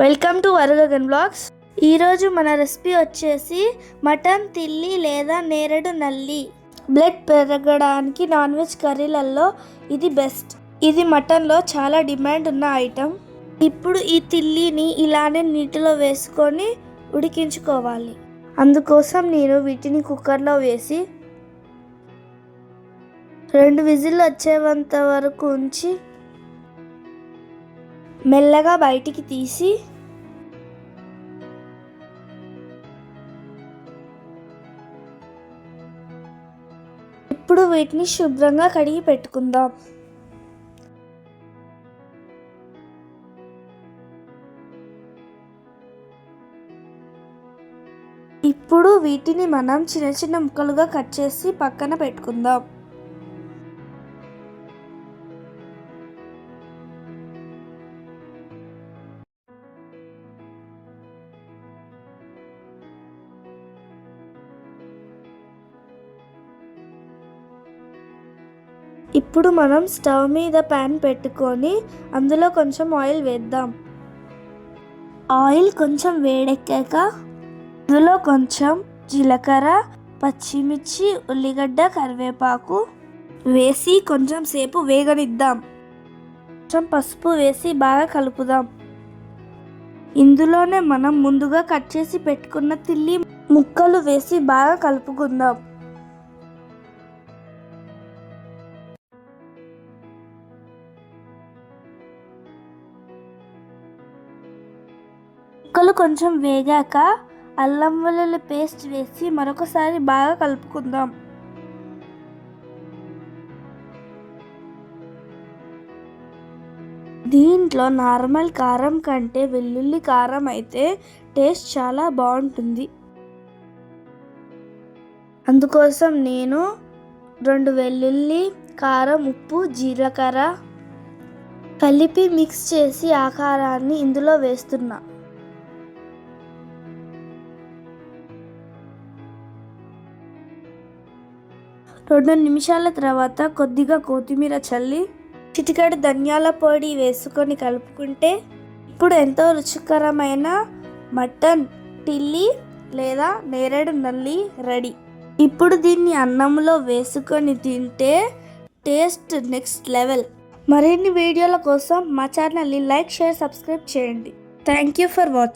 Welcome to వరుగగన్ blogs. ఈరోజు మన recipe వచ్చేసి మటన్ తిల్లి లేదా నేరడు నల్లి. బ్లడ్ పెరగడానికి నాన్ వెజ్ కర్రీలలో ఇది బెస్ట్. ఇది మటన్లో చాలా డిమాండ్ ఉన్న ఐటెం ఇప్పుడు ఈ తిల్లిని ఇలానే నీటిలో వేసుకొని ఉడికించుకోవాలి. అందుకోసం నేను వీటిని కుక్కర్లో వేసి రెండు విజిల్లు వచ్చేంత వరకు ఉంచి మెల్లగా బయటికి తీసి ఇప్పుడు వీటిని శుభ్రంగా కడిగి పెట్టుకుందాం. ఇప్పుడు వీటిని మనం చిన్న చిన్న ముక్కలుగా కట్ చేసి పక్కన పెట్టుకుందాం. ఇప్పుడు మనం స్టవ్ మీద ప్యాన్ పెట్టుకొని అందులో కొంచెం ఆయిల్ వేద్దాం. ఆయిల్ కొంచెం వేడెక్కాక అందులో కొంచెం జీలకర్ర పచ్చిమిర్చి ఉల్లిగడ్డ కరివేపాకు వేసి కొంచెం సేపు వేగనిద్దాం. కొంచెం పసుపు వేసి బాగా కలుపుదాం. ఇందులోనే మనం ముందుగా కట్ చేసి పెట్టుకున్న తిల్లి ముక్కలు వేసి బాగా కలుపుకుందాం. ముక్కలు కొంచెం వేగాక అల్లం వెల్లుల్లి పేస్ట్ వేసి మరొకసారి బాగా కలుపుకుందాం. దీంట్లో నార్మల్ కారం కంటే వెల్లుల్లి కారం అయితే టేస్ట్ చాలా బాగుంటుంది. అందుకోసం నేను రెండు వెల్లుల్లి కారం ఉప్పు జీలకర్ర కలిపి మిక్స్ చేసి ఆ కారాన్ని ఇందులో వేస్తున్నా. రెండు నిమిషాల తర్వాత కొద్దిగా కొత్తిమీర చల్లి చిటికెడు ధనియాల పొడి వేసుకొని కలుపుకుంటే ఇప్పుడు ఎంతో రుచికరమైన మటన్ టిల్లీ లేదా నేరేడు నల్లి రెడీ. ఇప్పుడు దీన్ని అన్నంలో వేసుకొని తింటే టేస్ట్ నెక్స్ట్ లెవెల్. మరిన్ని వీడియోల కోసం మా ఛానల్ని లైక్ షేర్ సబ్స్క్రైబ్ చేయండి. Thank you for watching